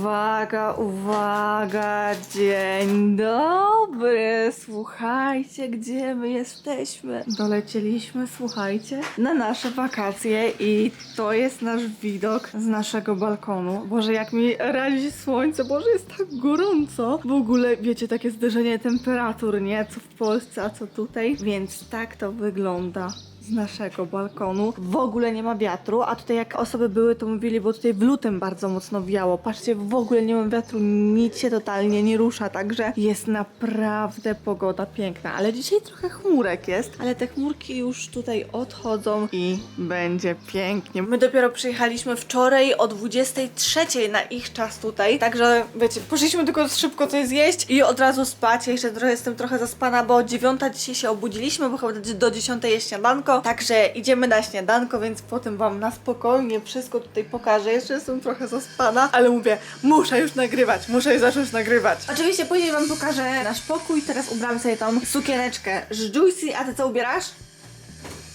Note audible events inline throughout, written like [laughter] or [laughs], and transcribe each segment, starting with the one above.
Uwaga, uwaga, dzień dobry. Słuchajcie, gdzie my jesteśmy? Dolecieliśmy, słuchajcie, na nasze wakacje i to jest nasz widok z naszego balkonu. Boże, jak mi razi słońce, Boże, jest tak gorąco. W ogóle, wiecie, takie zderzenie temperatur, nie? Co w Polsce, a co tutaj. Więc tak to wygląda z naszego balkonu. W ogóle nie ma wiatru, a tutaj jak osoby były, to mówili, bo tutaj w lutym bardzo mocno wiało. Patrzcie, w ogóle nie ma wiatru, nic się totalnie nie rusza, także jest naprawdę pogoda piękna. Ale dzisiaj trochę chmurek jest, ale te chmurki już tutaj odchodzą i będzie pięknie. My dopiero przyjechaliśmy wczoraj o 23 na ich czas tutaj, także wiecie, poszliśmy tylko szybko coś zjeść i od razu spać. Ja jeszcze trochę jestem trochę zaspana, bo o 9 dzisiaj się obudziliśmy, bo chyba do 10 jest śniadanko, także idziemy na śniadanko, więc potem wam na spokojnie wszystko tutaj pokażę. Jeszcze jestem trochę zaspana, ale mówię, muszę już nagrywać, muszę już zacząć nagrywać. Oczywiście później wam pokażę nasz pokój, teraz ubrałam sobie tą sukieneczkę z Juicy, a ty co ubierasz?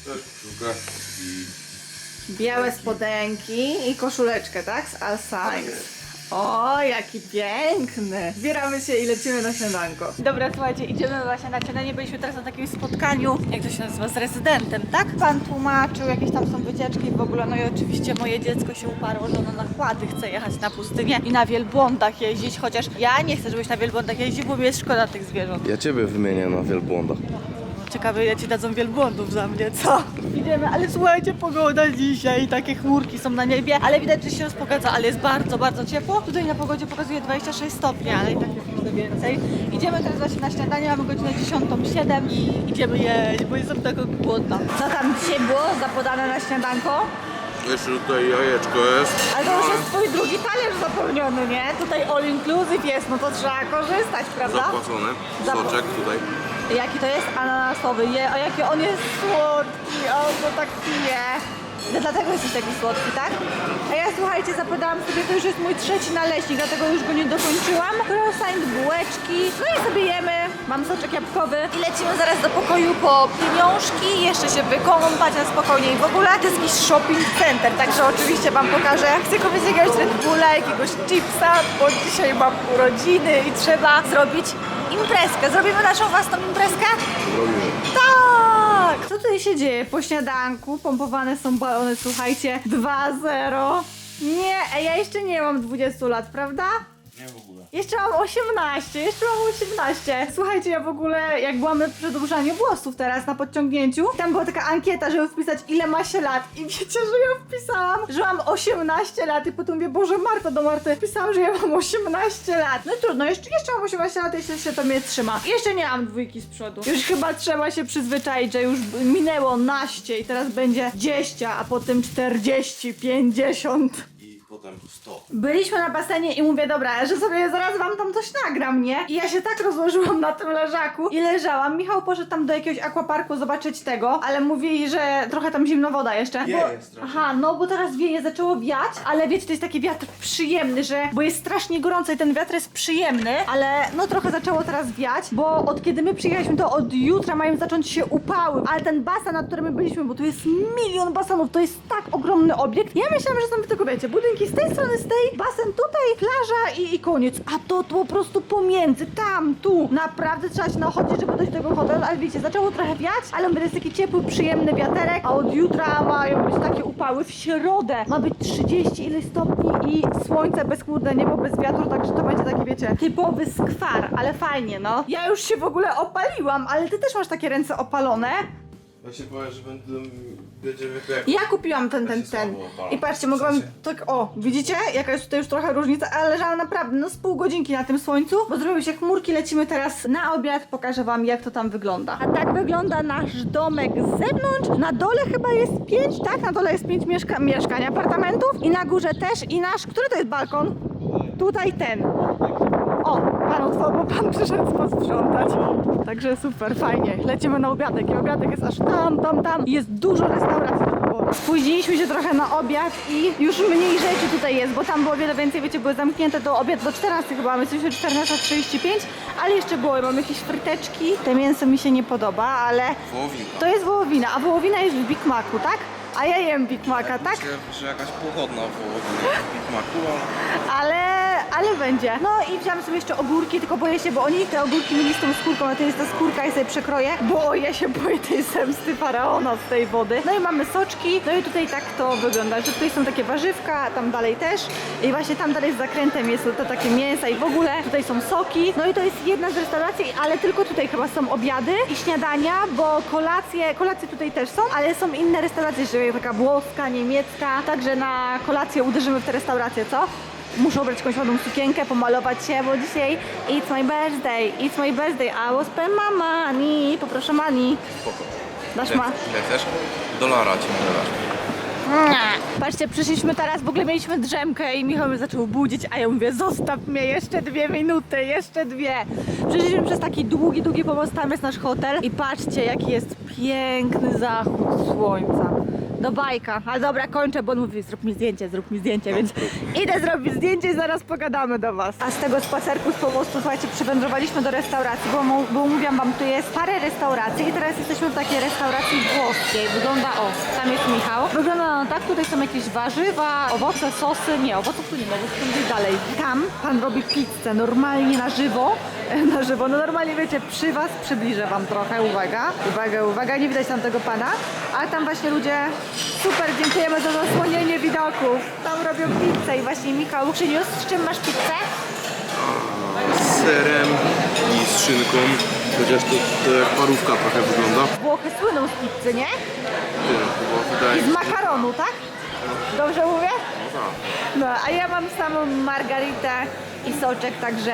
Też i Białe spodenki i koszuleczkę, tak? Z All Saints. O, jaki piękny! Zbieramy się i lecimy na śniadanko. Dobra, słuchajcie, idziemy właśnie na śniadanie. Byliśmy teraz na takim spotkaniu, jak to się nazywa, z rezydentem, tak? Pan tłumaczył, jakieś tam są wycieczki w ogóle. No i oczywiście moje dziecko się uparło, że ono na chłady chce jechać na pustynię i na wielbłądach jeździć, chociaż ja nie chcę, żebyś na wielbłądach jeździł, bo mi jest szkoda tych zwierząt. Ja ciebie wymienię na wielbłąda. Ciekawe, ile ci dadzą wielbłądów za mnie, co? Idziemy, ale słuchajcie, pogoda dzisiaj, takie chmurki są na niebie, ale widać, że się rozpogadza, ale jest bardzo, bardzo ciepło. Tutaj na pogodzie pokazuje 26 stopni, ale i tak jest jeszcze więcej. Idziemy teraz właśnie na śniadanie, mamy godzinę 10.07 i idziemy jeść, bo jestem taka głodna. Co tam dzisiaj było zapodane na śniadanko? Jeszcze tutaj jajeczko jest. Ale to już jest twój drugi talerz zapełniony, nie? Tutaj all inclusive jest, no to trzeba korzystać, prawda? Zapłacony. Zapł- Soczek tutaj. Jaki to jest ananasowy? Je, jaki on jest słodki, on to tak pije. No Dlatego jesteś taki słodki, tak? A ja słuchajcie, zapodałam sobie, to już jest mój trzeci naleśnik, dlatego już go nie dokończyłam. Croissant, bułeczki, no i sobie jemy. Mam soczek jabłkowy i lecimy zaraz do pokoju po pieniążki, jeszcze się wykąpać na spokojnie i w ogóle to jest jakiś shopping center, także oczywiście wam pokażę. Chcę kupić jakiegoś Red Bulla, jakiegoś chipsa, bo dzisiaj mam urodziny i trzeba zrobić imprezkę. Zrobimy naszą własną imprezkę? Robimy. Tak! Co tutaj się dzieje? Po śniadanku pompowane są balony, słuchajcie, 2-0. Nie, ja jeszcze nie mam 20 lat, prawda? Nie w ogóle. Jeszcze mam 18, jeszcze mam 18. Słuchajcie, ja w ogóle, jak byłam na przedłużaniu włosów teraz na podciągnięciu, tam była taka ankieta, żeby wpisać ile ma się lat i wiecie, że ja wpisałam, że mam 18 lat i potem mówię, Boże Marta do Marty, wpisałam, że ja mam 18 lat. No i trudno, jeszcze, jeszcze mam 18 lat, jeśli się to mnie trzyma. Jeszcze nie mam dwójki z przodu. Już chyba trzeba się przyzwyczaić, że już minęło naście i teraz będzie 10, a potem 40, 50. Potem 100. Byliśmy na basenie i mówię, dobra, że sobie zaraz wam tam coś nagram, nie? I ja się tak rozłożyłam na tym leżaku i leżałam. Michał poszedł tam do jakiegoś aquaparku zobaczyć tego, ale mówi, że trochę tam zimno woda jeszcze. Wieje strasznie. aha, no bo teraz wieje, zaczęło wiać, ale wiecie, to jest taki wiatr przyjemny, że, bo jest strasznie gorąco i ten wiatr jest przyjemny, ale no trochę zaczęło teraz wiać, bo od kiedy my przyjechaliśmy, to od jutra mają zacząć się upały, ale ten basen, na którym my byliśmy, bo tu jest milion basenów, to jest tak ogromny obiekt. Ja myślałam, że są tylko, wiecie, budynki z tej strony, z tej, basen tutaj, plaża i, i koniec, a to po prostu pomiędzy, tam, tu, naprawdę trzeba się nachodzić, żeby dojść do tego hotelu, ale wiecie, zaczęło trochę wiać, ale to jest taki ciepły, przyjemny wiaterek, a od jutra mają być takie upały, w środę ma być 30 ileś stopni i słońce bezchmurne niebo bez wiatru, także to będzie taki, wiecie, typowy skwar, ale fajnie, no. Ja już się w ogóle opaliłam, ale ty też masz takie ręce opalone. Ja się powiem, że będę, będziemy jak Ja kupiłam ten, ten, ten. I patrzcie, mogłam tak, o, widzicie? Jaka jest tutaj już trochę różnica, ale leżałam naprawdę no z pół godzinki na tym słońcu, bo zrobiły się chmurki, lecimy teraz na obiad, pokażę wam jak to tam wygląda. A tak wygląda nasz domek z zewnątrz. Na dole chyba jest pięć, tak? Na dole jest pięć mieszka mieszkań, apartamentów i na górze też i nasz, który to jest balkon? Tutaj ten. Bo pan przyszedł posprzątać. Także super, fajnie. Lecimy na obiadek i obiadek jest aż tam, tam, tam. I Jest dużo restauracji. Spóźniliśmy się trochę na obiad i już mniej rzeczy tutaj jest, bo tam było wiele więcej, wiecie, były zamknięte do obiad do 14 chyba, my jesteśmy 14.35, ale jeszcze było, mam jakieś fryteczki. Te mięso mi się nie podoba, ale Wołowinka. to jest wołowina, a wołowina jest w Big Macu, tak? A ja jem Big Maca, tak? Myślę, że jakaś pochodna wołowina w Big Macu, ale... Ale, ale będzie. No i wziąłam sobie jeszcze ogórki, tylko boję się, bo oni te ogórki mieli z tą skórką, a to jest ta skórka i sobie przekroję, bo ja się boję tej zemsty faraona z tej wody. No i mamy soczki, no i tutaj tak to wygląda, że tutaj są takie warzywka, tam dalej też i właśnie tam dalej z zakrętem jest to takie mięsa i w ogóle tutaj są soki. No i to jest jedna z restauracji, ale tylko tutaj chyba są obiady i śniadania, bo kolacje, kolacje tutaj też są, ale są inne restauracje, że taka włoska, niemiecka, także na kolację uderzymy w te restauracje, co? Muszę ubrać jakąś ładną sukienkę, pomalować się, bo dzisiaj it's my birthday, it's my birthday, I will spend my money, poproszę money. Spoko. Dasz ma? Ile chcesz? Dolara ci dać. Patrzcie, przyszliśmy teraz, w ogóle mieliśmy drzemkę i Michał mnie zaczął budzić, a ja mówię, zostaw mnie jeszcze dwie minuty, jeszcze dwie. Przyszliśmy przez taki długi, długi pomost, tam jest nasz hotel i patrzcie, jaki jest piękny zachód słońca. Do bajka. Ale dobra, kończę, bo on mówi, zrób mi zdjęcie, zrób mi zdjęcie, więc idę zrobić zdjęcie i zaraz pogadamy do was. A z tego spacerku z pomostu, słuchajcie, przywędrowaliśmy do restauracji, bo, bo mówiłam wam, tu jest parę restauracji i teraz jesteśmy w takiej restauracji włoskiej. Wygląda, o, tam jest Michał. Wygląda no tak, tutaj są jakieś warzywa, owoce, sosy, nie, owoców tu nie ma, bo gdzieś dalej. Tam pan robi pizzę normalnie na żywo, [laughs] na żywo, no normalnie wiecie, przy was przybliżę wam trochę, uwaga, uwaga, uwaga, nie widać tam tego pana, a tam właśnie ludzie, super, dziękujemy za zasłonienie widoków, tam robią pizzę i właśnie Michał przyniósł, z czym masz pizzę? Z serem i z szynką. Chociaż to, to jak parówka trochę wygląda. Włochy słyną z pizzy, nie? Chyba wydaje I z się. makaronu, tak? Dobrze mówię? No tak. No, a ja mam samą margaritę i soczek, także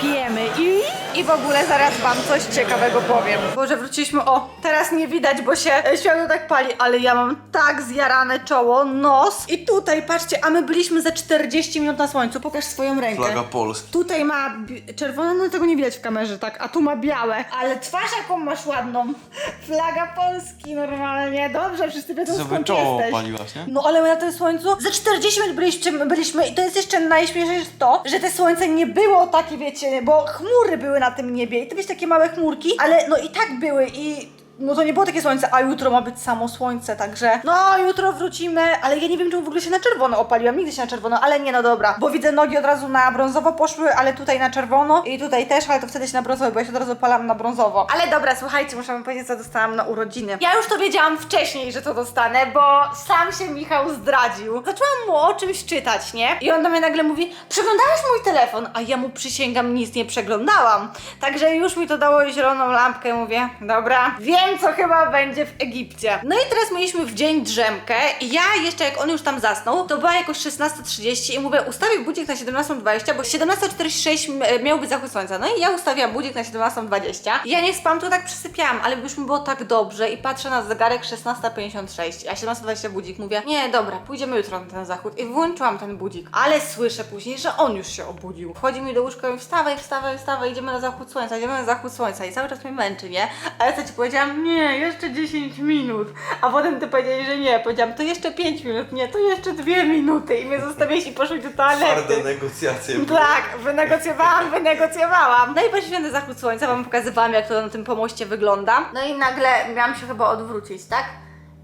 pijemy i, i w ogóle zaraz wam coś ciekawego powiem. Boże, wróciliśmy, o, teraz nie widać, bo się e, światło tak pali, ale ja mam tak zjarane czoło, nos i tutaj, patrzcie, a my byliśmy ze 40 minut na słońcu, pokaż swoją rękę. Flaga Polski. Tutaj ma bi- czerwoną, no tego nie widać w kamerze, tak, a tu ma białe. Ale twarz jaką masz ładną. [laughs] Flaga Polski normalnie. Dobrze, wszyscy wiedzą Sobie skąd czoło jesteś. paliłaś, nie? No ale my na tym słońcu za 40 minut byliśmy, byliśmy i to jest jeszcze najśmieszniejsze to, że te słońce nie było takie, wiecie, bo chmury były na tym niebie. I to wiecie, takie małe chmurki, ale no i tak były i no to nie było takie słońce, a jutro ma być samo słońce, także no jutro wrócimy, ale ja nie wiem, czemu w ogóle się na czerwono opaliłam, nigdy się na czerwono, ale nie, no dobra, bo widzę nogi od razu na brązowo poszły, ale tutaj na czerwono i tutaj też, ale to wtedy się na brązowo, bo ja się od razu opalam na brązowo. Ale dobra, słuchajcie, muszę wam powiedzieć, co dostałam na urodziny. Ja już to wiedziałam wcześniej, że to dostanę, bo sam się Michał zdradził. Zaczęłam mu o czymś czytać, nie? I on do mnie nagle mówi, przeglądałeś mój telefon, a ja mu przysięgam, nic nie przeglądałam. Także już mi to dało zieloną lampkę, mówię, dobra, wiem co chyba będzie w Egipcie. No i teraz mieliśmy w dzień drzemkę i ja jeszcze jak on już tam zasnął, to była jakoś 16.30 i mówię, ustawię budzik na 17.20, bo 17.46 m- miał być zachód słońca. No i ja ustawiłam budzik na 17.20. I ja nie spam, to tak przysypiałam, ale już mi było tak dobrze i patrzę na zegarek 16.56, a 17.20 budzik. Mówię, nie, dobra, pójdziemy jutro na ten zachód. I włączyłam ten budzik, ale słyszę później, że on już się obudził. Wchodzi mi do łóżka i wstawaj, wstawaj, wstawaj, idziemy na zachód słońca, idziemy na zachód słońca. I cały czas mnie męczy, nie? A ja co ci powiedziałam, nie, jeszcze 10 minut. A potem ty powiedziałeeś, że nie. Powiedziałam, to jeszcze 5 minut, nie, to jeszcze 2 minuty. I mnie zostawiłeś i poszłeś do toalety. Twarde negocjacje. Tak, wynegocjowałam, wynegocjowałam. No i poszliśmy na zachód słońca, wam pokazywałam, jak to na tym pomoście wygląda. No i nagle miałam się chyba odwrócić, tak?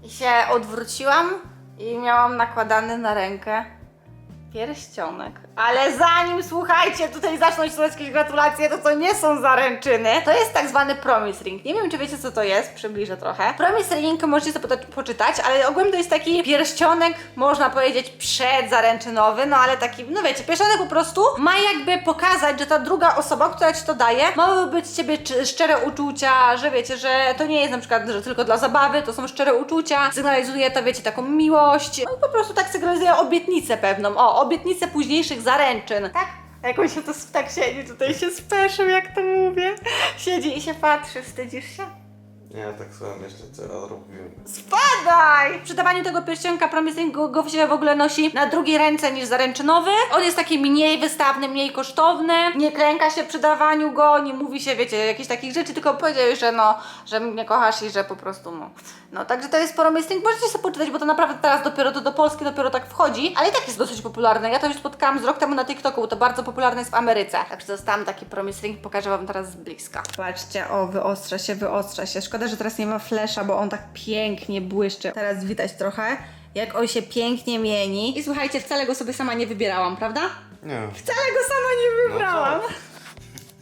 I się odwróciłam i miałam nakładany na rękę pierścionek. Ale zanim, słuchajcie, tutaj zaczną się jakieś gratulacje, to co nie są zaręczyny, to jest tak zwany promise ring. Nie wiem, czy wiecie, co to jest, przybliżę trochę. Promise ring możecie sobie poczytać, ale ogólnie to jest taki pierścionek, można powiedzieć, przedzaręczynowy, no ale taki, no wiecie, pierścionek po prostu ma jakby pokazać, że ta druga osoba, która ci to daje, ma być ciebie szczere uczucia, że wiecie, że to nie jest na przykład, że tylko dla zabawy, to są szczere uczucia, sygnalizuje to, wiecie, taką miłość, no i po prostu tak sygnalizuje obietnicę pewną, o, obietnicę późniejszych zaręczyn, tak? Jak on się to tak siedzi, tutaj się speszył, jak to mówię. Siedzi i się patrzy, wstydzisz się? Nie, tak słucham jeszcze co ja robiłem. Spadaj! Przy dawaniu tego pierścionka promising go, go się w ogóle nosi na drugiej ręce niż zaręczynowy. On jest taki mniej wystawny, mniej kosztowny. Nie klęka się przy dawaniu go, nie mówi się, wiecie, jakichś takich rzeczy, tylko powiedziałeś, że no, że mnie kochasz i że po prostu no. No, także to jest promising. Możecie sobie poczytać, bo to naprawdę teraz dopiero to do Polski dopiero tak wchodzi, ale i tak jest dosyć popularne. Ja to już spotkałam z rok temu na TikToku, bo to bardzo popularne jest w Ameryce. Także dostałam taki promising, pokażę wam teraz z bliska. Patrzcie, o, wyostrza się, wyostrza się. Szkoda, że teraz nie ma flesza, bo on tak pięknie błyszczy. Teraz widać trochę, jak on się pięknie mieni. I słuchajcie, wcale go sobie sama nie wybierałam, prawda? Nie. Wcale go sama nie wybrałam. No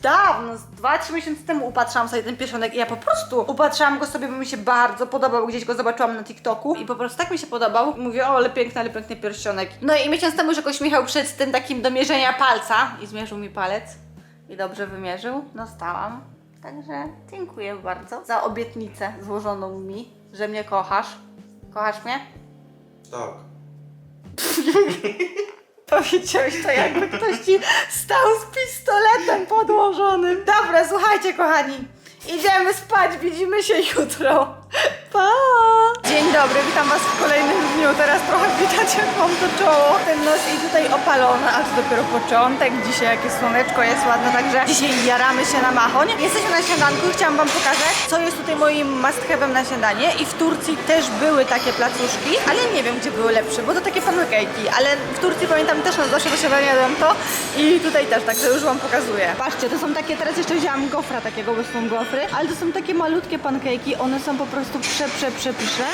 Dawno, z dwa, trzy miesiące temu upatrzyłam sobie ten pierścionek i ja po prostu upatrzyłam go sobie, bo mi się bardzo podobał, gdzieś go zobaczyłam na TikToku i po prostu tak mi się podobał. Mówię, o ale piękny, ale piękny pierścionek. No i miesiąc temu już jakoś Michał przed tym takim do mierzenia palca i zmierzył mi palec i dobrze wymierzył, dostałam. Także dziękuję bardzo za obietnicę złożoną mi, że mnie kochasz. Kochasz mnie? Tak. [laughs] Powiedziałeś to jakby ktoś ci stał z pistoletem podłożonym. Dobra, słuchajcie kochani. Idziemy spać, widzimy się jutro. Pa! Dzień dobry, witam was w kolejnym dniu. Teraz trochę widać jak mam to czoło. Ten nos i tutaj opalony, a to dopiero początek. Dzisiaj jakie słoneczko jest ładne, także dzisiaj jaramy się na machoń. Jesteśmy na śniadanku i chciałam wam pokazać, co jest tutaj moim must na śniadanie. I w Turcji też były takie placuszki, ale nie wiem, gdzie były lepsze, bo to takie pancake'i. Ale w Turcji pamiętam też na zawsze do śniadania jadłam to i tutaj też, także już wam pokazuję. Patrzcie, to są takie, teraz jeszcze wzięłam gofra takiego, bo są gofry, ale to są takie malutkie pancake'i, one są po prostu prze, prze, prze, pyszne.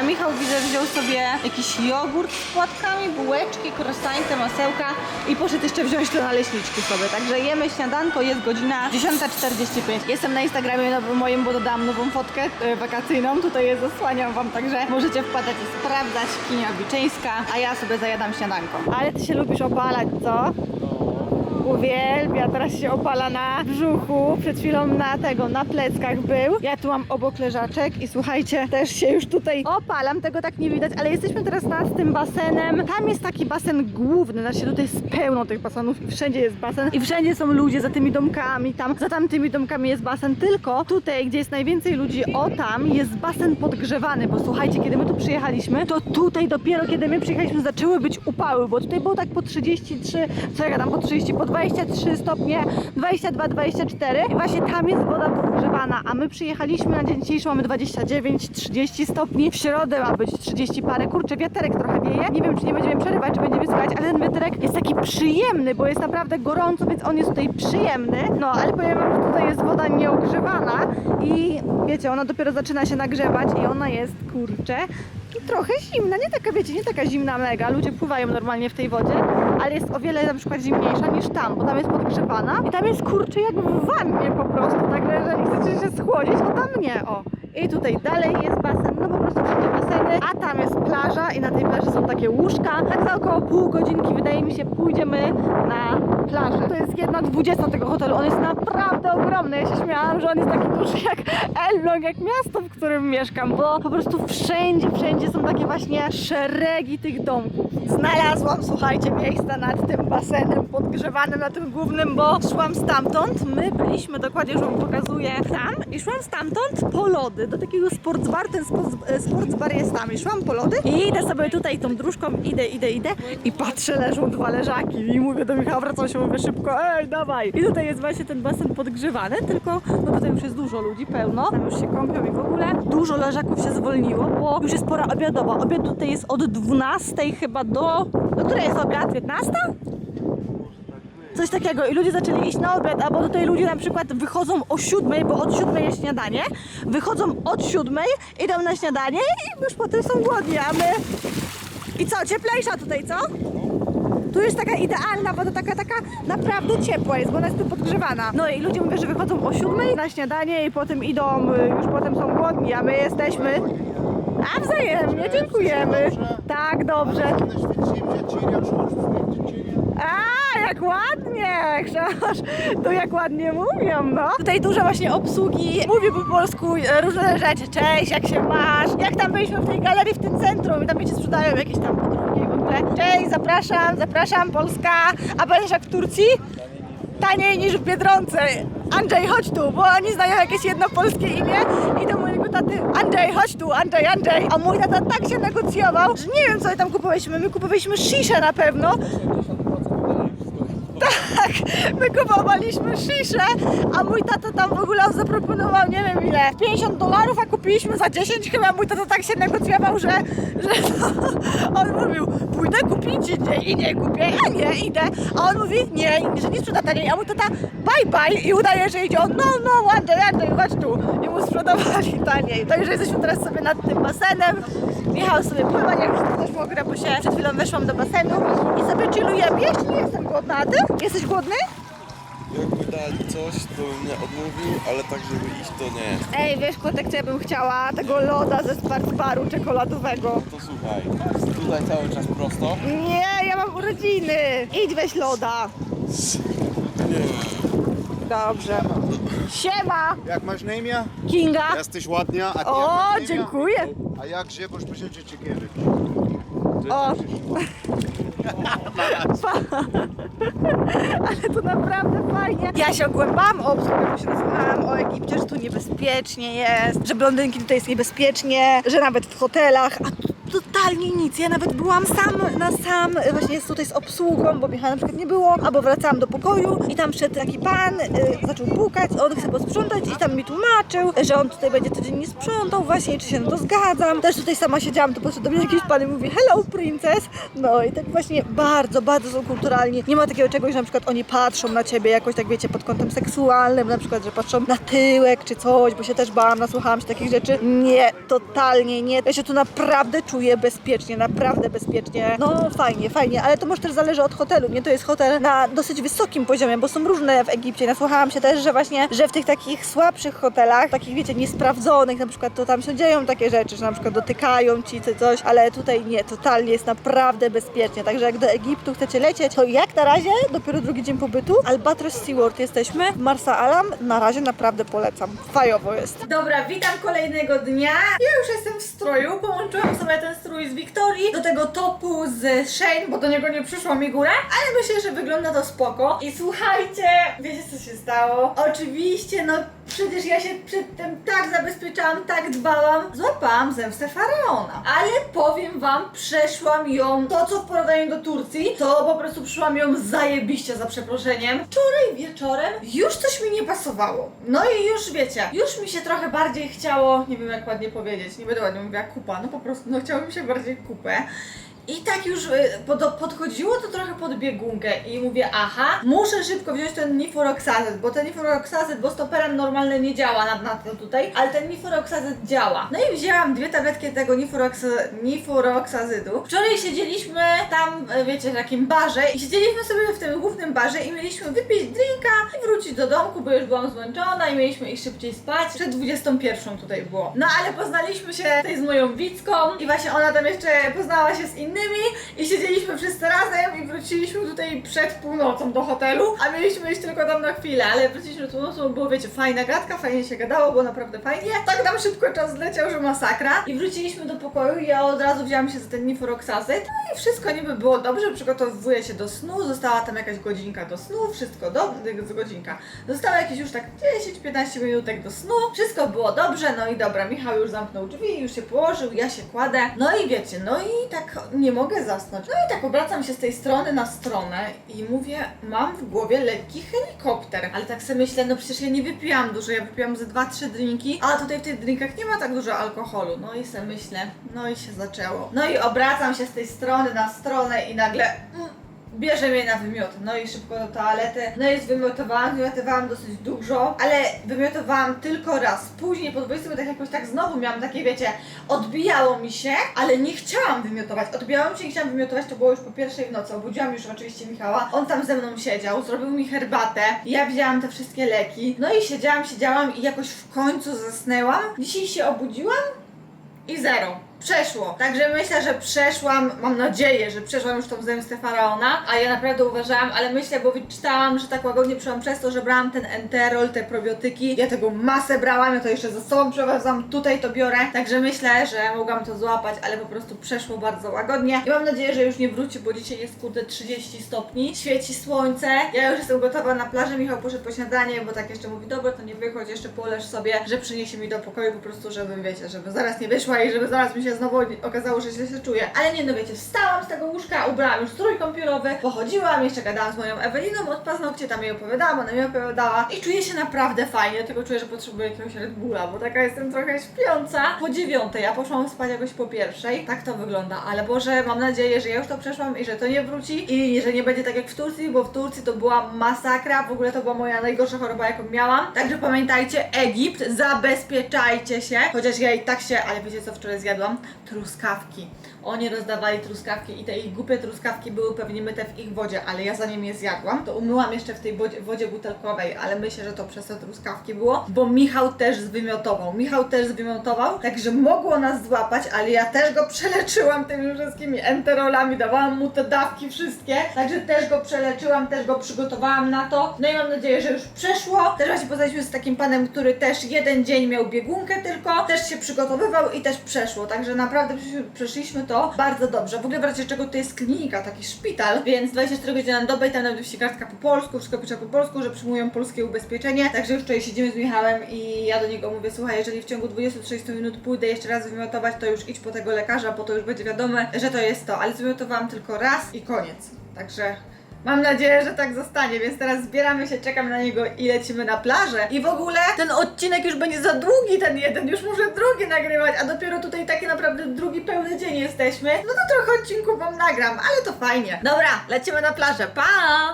A Michał widzę wziął sobie jakiś jogurt z płatkami, bułeczki, croissanty, masełka i poszedł jeszcze wziąć to naleśniczki sobie. Także jemy śniadanko, jest godzina 10.45. Jestem na Instagramie nowym moim, bo dodałam nową fotkę e, wakacyjną. Tutaj je zasłaniam wam, także możecie wpadać i sprawdzać. Kinia Biczyńska, a ja sobie zajadam śniadanko. Ale ty się lubisz opalać, co? Uwielbia, teraz się opala na brzuchu, przed chwilą na tego, na pleckach był. Ja tu mam obok leżaczek i słuchajcie, też się już tutaj opalam, tego tak nie widać, ale jesteśmy teraz nad tym basenem. Tam jest taki basen główny, znaczy tutaj jest pełno tych basenów i wszędzie jest basen i wszędzie są ludzie za tymi domkami, tam za tamtymi domkami jest basen, tylko tutaj, gdzie jest najwięcej ludzi, o tam jest basen podgrzewany, bo słuchajcie, kiedy my tu przyjechaliśmy, to tutaj dopiero kiedy my przyjechaliśmy zaczęły być upały, bo tutaj było tak po 33, co ja gadam, po 30, po 23 stopnie, 22, 24 i właśnie tam jest woda podgrzewana, a my przyjechaliśmy na dzień dzisiejszy, mamy 29, 30 stopni, w środę ma być 30 parę, kurczę, wiaterek trochę wieje, nie wiem czy nie będziemy przerywać, czy będziemy słuchać, ale ten wiaterek jest taki przyjemny, bo jest naprawdę gorąco, więc on jest tutaj przyjemny, no ale powiem wam, że tutaj jest woda nieogrzewana i wiecie, ona dopiero zaczyna się nagrzewać i ona jest, kurczę, trochę zimna, nie taka, wiecie, nie taka zimna mega, ludzie pływają normalnie w tej wodzie, ale jest o wiele na przykład zimniejsza niż tam, bo tam jest podgrzewana i tam jest kurczę jak w wannie po prostu, także jeżeli chcecie się schłodzić, to tam nie, o. I tutaj dalej jest basen, prostu wszędzie baseny, a tam jest plaża i na tej plaży są takie łóżka. Tak za około pół godzinki wydaje mi się pójdziemy na plażę. To jest jedna dwudziesta tego hotelu, on jest naprawdę ogromny. Ja się śmiałam, że on jest taki duży jak Elbląg, jak miasto, w którym mieszkam, bo po prostu wszędzie, wszędzie są takie właśnie szeregi tych domków. Znalazłam, słuchajcie, miejsca nad tym basenem podgrzewanym, na tym głównym, bo szłam stamtąd. My byliśmy, dokładnie już wam pokazuję, tam i szłam stamtąd po lody, do takiego sportsbar, ten sports, e, sportsbar jest tam i szłam po lody i idę sobie tutaj tą dróżką, idę, idę, idę i patrzę, leżą dwa leżaki i mówię do Michała, wracam się, mówię szybko, ej, dawaj. I tutaj jest właśnie ten basen podgrzewany, tylko no tutaj już jest dużo ludzi, pełno, tam już się kąpią i w ogóle dużo leżaków się zwolniło, bo już jest pora obiadowa. Obiad tutaj jest od 12 chyba do... Do której jest obiad? 15? Coś takiego i ludzie zaczęli iść na obiad, albo tutaj ludzie na przykład wychodzą o siódmej, bo od siódmej jest śniadanie, wychodzą od siódmej, idą na śniadanie i już potem są głodni, a my... I co, cieplejsza tutaj, co? Tu jest taka idealna woda, taka, taka naprawdę ciepła jest, bo ona jest tu podgrzewana. No i ludzie mówią, że wychodzą o siódmej na śniadanie i potem idą, y, już potem są głodni, a my jesteśmy... A wzajemnie, dziękujemy. Tak, dobrze. A, jak ładnie! Krzyż, to jak ładnie mówią, no. Tutaj dużo właśnie obsługi, mówi po polsku e, różne rzeczy. Cześć, jak się masz? Jak tam byliśmy w tej galerii w tym centrum i tam wiecie, sprzedają jakieś tam podróbki w ogóle. Cześć, zapraszam, zapraszam, Polska. A będziesz jak w Turcji? Taniej niż w Biedronce. Andrzej, chodź tu, bo oni znają jakieś jedno polskie imię i do mojego taty Andrzej, chodź tu, Andrzej, Andrzej. A mój tata tak się negocjował, że nie wiem co tam kupowaliśmy. My kupowaliśmy sziszę na pewno. Tak, my kupowaliśmy a mój tata tam w ogóle zaproponował nie wiem ile, 50 dolarów, a kupiliśmy za 10 chyba. Mój tata tak się negocjował, że, że to, [laughs] on mówił, pójdę kupić i nie, i nie kupię, ja nie idę. A on mówi, nie, że nie sprzeda taniej, a mój tata bye bye i udaje, że idzie on, no, no, Andrzej, Andrzej, chodź tu. I mu sprzedawali taniej. Już jesteśmy teraz sobie nad tym basenem. Michał sobie pływa, ja już też mokra, bo się przed chwilą weszłam do basenu i sobie chillujemy. Jeszcze nie jestem głodna, a ty? Jesteś głodny? Jakby dali coś, to bym nie odmówił, ale tak, żeby iść, to nie. Ej, wiesz kotek, co ja bym chciała? Tego loda ze Spark Baru czekoladowego. To słuchaj, tutaj cały czas prosto. Nie, ja mam urodziny. Idź weź loda. [laughs] Dobrze. Siema, Jak masz na imię? Kinga. Jesteś ładnia, a ty O, jak masz na imię? dziękuję. A jak proszę cię cukierek. O. Ale to naprawdę fajnie. Ja się ogłębałam o bo się nasłuchałam o Egipcie, że tu niebezpiecznie jest, że blondynki tutaj jest niebezpiecznie, że nawet w hotelach, a totalnie nic. Ja nawet byłam sam na sam, właśnie jest tutaj z obsługą, bo Michała na przykład nie było, albo wracałam do pokoju i tam wszedł taki pan, y, zaczął pukać, on chce posprzątać i tam mi tłumaczył, że on tutaj będzie codziennie sprzątał właśnie, czy się na to zgadzam. Też tutaj sama siedziałam, to podszedł do mnie jakiś pan i mówi hello princess. No i tak właśnie bardzo, bardzo są kulturalni. Nie ma takiego czegoś, że na przykład oni patrzą na ciebie jakoś tak wiecie, pod kątem seksualnym, na przykład, że patrzą na tyłek czy coś, bo się też bałam, nasłuchałam się takich rzeczy. Nie, totalnie nie. Ja się tu naprawdę czuję bezpiecznie, naprawdę bezpiecznie. No fajnie, fajnie, ale to może też zależy od hotelu, nie? To jest hotel na dosyć wysokim poziomie, bo są różne w Egipcie. Nasłuchałam się też, że właśnie, że w tych takich słabszych hotelach, takich wiecie, niesprawdzonych, na przykład to tam się dzieją takie rzeczy, że na przykład dotykają ci coś, ale tutaj nie, totalnie jest naprawdę bezpiecznie. Także jak do Egiptu chcecie lecieć, to jak na razie, dopiero drugi dzień pobytu, Albatros SeaWorld jesteśmy, Marsa Alam, na razie naprawdę polecam. Fajowo jest. Dobra, witam kolejnego dnia. Ja już jestem w stroju, połączyłam sobie ten strój z Wiktorii do tego topu z Shane, bo do niego nie przyszła mi góra, ale myślę, że wygląda to spoko. I słuchajcie, wiecie co się stało? Oczywiście, no przecież ja się przed tym tak zabezpieczałam, tak dbałam. Złapałam zemstę faraona. Ale powiem wam, przeszłam ją, to co w porównaniu do Turcji, to po prostu przyszłam ją zajebiście za przeproszeniem. Wczoraj wieczorem już coś mi nie pasowało. No i już wiecie, już mi się trochę bardziej chciało, nie wiem jak ładnie powiedzieć, nie będę ładnie mówiła kupa, no po prostu, no chciało mi się bardziej kupę. I tak już y, pod, podchodziło to trochę pod biegunkę i mówię, aha, muszę szybko wziąć ten nifuroxazet, bo ten nifuroxazet, bo stoperan normalny nie działa na, na tutaj, ale ten nifuroxazet działa. No i wzięłam dwie tabletki tego nifurox, nifuroxazydu. Wczoraj siedzieliśmy tam, y, wiecie, w takim barze i siedzieliśmy sobie w tym głównym barze i mieliśmy wypić drinka i wrócić do domku, bo już byłam zmęczona i mieliśmy iść szybciej spać. Przed 21 tutaj było. No ale poznaliśmy się tutaj z moją Wicką i właśnie ona tam jeszcze poznała się z innymi i siedzieliśmy wszyscy razem i wróciliśmy tutaj przed północą do hotelu, a mieliśmy iść tylko tam na chwilę, ale wróciliśmy północą, bo było wiecie, fajna gadka, fajnie się gadało, było naprawdę fajnie. Tak nam szybko czas zleciał, że masakra. I wróciliśmy do pokoju i ja od razu wzięłam się za ten nifuroxazyd. No i wszystko niby było dobrze, przygotowuję się do snu, została tam jakaś godzinka do snu, wszystko dobrze, godzinka. Zostało jakieś już tak 10-15 minutek do snu, wszystko było dobrze, no i dobra, Michał już zamknął drzwi, już się położył, ja się kładę. No i wiecie, no i tak nie mogę zasnąć. No i tak obracam się z tej strony na stronę i mówię, mam w głowie lekki helikopter. Ale tak sobie myślę, no przecież ja nie wypiłam dużo, ja wypiłam ze 2-3 drinki, a tutaj w tych drinkach nie ma tak dużo alkoholu. No i sobie myślę, no i się zaczęło. No i obracam się z tej strony na stronę i nagle... Mm, Bierze mnie na wymiot, no i szybko do toalety. No i zwymiotowałam, wymiotowałam dosyć dużo, ale wymiotowałam tylko raz. Później po 20 minutach jakoś tak znowu miałam takie, wiecie, odbijało mi się, ale nie chciałam wymiotować. Odbijało mi się i chciałam wymiotować, to było już po pierwszej w nocy. Obudziłam już oczywiście Michała. On tam ze mną siedział, zrobił mi herbatę. Ja wzięłam te wszystkie leki. No i siedziałam, siedziałam i jakoś w końcu zasnęłam. Dzisiaj się obudziłam i zero. Przeszło. Także myślę, że przeszłam, mam nadzieję, że przeszłam już tą zemstę faraona, a ja naprawdę uważałam, ale myślę, bo wyczytałam, że tak łagodnie przyszłam przez to, że brałam ten enterol, te probiotyki. Ja tego masę brałam, ja to jeszcze ze sobą przeważam, tutaj to biorę. Także myślę, że mogłam to złapać, ale po prostu przeszło bardzo łagodnie. I mam nadzieję, że już nie wróci, bo dzisiaj jest kurde 30 stopni, świeci słońce. Ja już jestem gotowa na plażę, Michał poszedł po śniadanie, bo tak jeszcze mówi, dobra, to nie wychodź, jeszcze poleż sobie, że przyniesie mi do pokoju po prostu, żebym, wiecie, żeby zaraz nie wyszła i żeby zaraz mi się znowu okazało, że źle się czuję. Ale nie, no wiecie, wstałam z tego łóżka, ubrałam już strój kąpielowy, pochodziłam, jeszcze gadałam z moją Eweliną od paznokcie, tam jej opowiadałam, ona mi opowiadała i czuję się naprawdę fajnie, tylko czuję, że potrzebuję jakiegoś Red Bulla, bo taka jestem trochę śpiąca. Po dziewiątej, ja poszłam spać jakoś po pierwszej, tak to wygląda, ale Boże, mam nadzieję, że ja już to przeszłam i że to nie wróci i że nie będzie tak jak w Turcji, bo w Turcji to była masakra, w ogóle to była moja najgorsza choroba, jaką miałam. Także pamiętajcie, Egipt, zabezpieczajcie się, chociaż ja i tak się, ale wiecie co wczoraj zjadłam? Truskawki. Oni rozdawali truskawki i te ich głupie truskawki były pewnie myte w ich wodzie, ale ja zanim je zjadłam, to umyłam jeszcze w tej wodzie, wodzie butelkowej, ale myślę, że to przez te truskawki było, bo Michał też zwymiotował. Michał też zwymiotował, także mogło nas złapać, ale ja też go przeleczyłam tymi wszystkimi enterolami, dawałam mu te dawki wszystkie, także też go przeleczyłam, też go przygotowałam na to. No i mam nadzieję, że już przeszło. Też właśnie poznaliśmy z takim panem, który też jeden dzień miał biegunkę tylko, też się przygotowywał i też przeszło, także naprawdę przeszliśmy- przeszliśmy to bardzo dobrze. W ogóle w razie czego to jest klinika, taki szpital, więc 24 godziny na dobę i tam nawet wisi kartka po polsku, wszystko pisze po polsku, że przyjmują polskie ubezpieczenie, także już tutaj siedzimy z Michałem i ja do niego mówię, słuchaj, jeżeli w ciągu 20-30 minut pójdę jeszcze raz wymiotować, to już idź po tego lekarza, bo to już będzie wiadome, że to jest to, ale wymiotowałam tylko raz i koniec, także... Mam nadzieję, że tak zostanie, więc teraz zbieramy się, czekam na niego i lecimy na plażę. I w ogóle ten odcinek już będzie za długi, ten jeden, już muszę drugi nagrywać, a dopiero tutaj taki naprawdę drugi pełny dzień jesteśmy. No to trochę odcinków wam nagram, ale to fajnie. Dobra, lecimy na plażę, pa!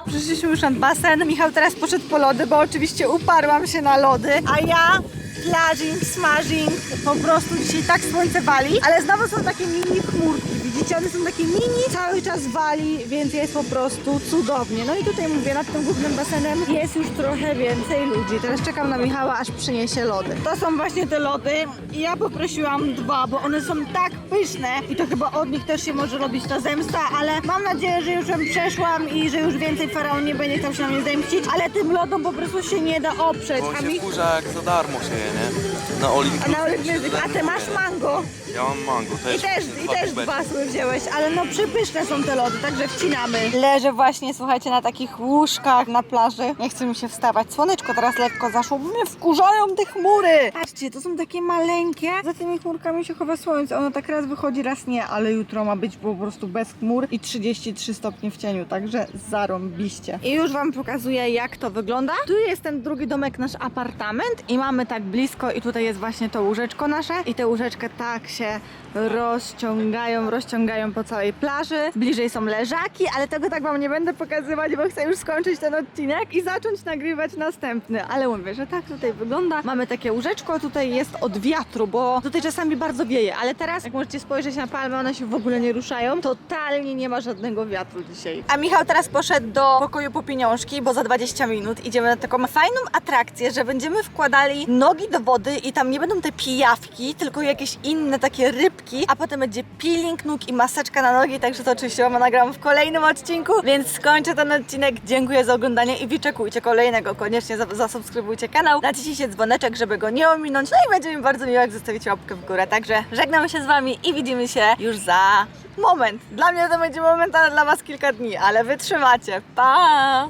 Przyszliśmy już nad basen, Michał teraz poszedł po lody, bo oczywiście uparłam się na lody, a ja plażing, smashing, po prostu dzisiaj tak słońce wali, ale znowu są takie mini chmurki, widzicie, one są takie mini, cały czas wali, więc jest po prostu cudownie. No i tutaj mówię, nad tym głównym basenem jest już trochę więcej ludzi. Teraz czekam na Michała, aż przyniesie lody. To są właśnie te lody i ja poprosiłam dwa, bo one są tak pyszne i to chyba od nich też się może robić ta zemsta, ale mam nadzieję, że już ją przeszłam i że już więcej faraon nie będzie chciał się na mnie zemścić, ale tym lodom po prostu się nie da oprzeć. Bo A się mi... wkurza jak za darmo się je, nie? Na Olimpiadzie. A na a ty masz mango. Ja mam mango, I też. też, właśnie i też dwa sły ale no przepyszne są te lody, także wcinamy. Leżę właśnie, słuchajcie, na takich łóżkach na plaży. Nie chce mi się wstawać. Słoneczko teraz lekko zaszło, bo mnie wkurzają te chmury. Patrzcie, to są takie maleńkie. Za tymi chmurkami się chowa słońce. Ono tak raz wychodzi, raz nie, ale jutro ma być po prostu bez chmur i 33 stopnie w cieniu, także zarąbiście. I już wam pokazuję, jak to wygląda. Tu jest ten drugi domek, nasz apartament i mamy tak blisko i tutaj jest właśnie to łóżeczko nasze i te łóżeczka tak się rozciągają, rozciągają po całej plaży. Bliżej są leżaki, ale tego tak wam nie będę pokazywać, bo chcę już skończyć ten odcinek i zacząć nagrywać następny. Ale mówię, że tak tutaj wygląda. Mamy takie łóżeczko, tutaj jest od wiatru, bo tutaj czasami bardzo wieje, ale teraz jak możecie spojrzeć na palmy, one się w ogóle nie ruszają. Totalnie nie ma żadnego wiatru dzisiaj. A Michał teraz poszedł do pokoju po pieniążki, bo za 20 minut idziemy na taką fajną atrakcję, że będziemy wkładali nogi do wody i tam nie będą te pijawki, tylko jakieś inne takie rybki, a potem będzie peeling nóg i maseczka na nogi, także to oczywiście Wam nagram w kolejnym odcinku, więc skończę ten odcinek. Dziękuję za oglądanie i wyczekujcie kolejnego. Koniecznie za- zasubskrybujcie kanał, naciśnijcie dzwoneczek, żeby go nie ominąć, no i będzie mi bardzo miło, jak zostawicie łapkę w górę. Także żegnamy się z Wami i widzimy się już za moment. Dla mnie to będzie moment, ale dla Was kilka dni, ale wytrzymacie. Pa!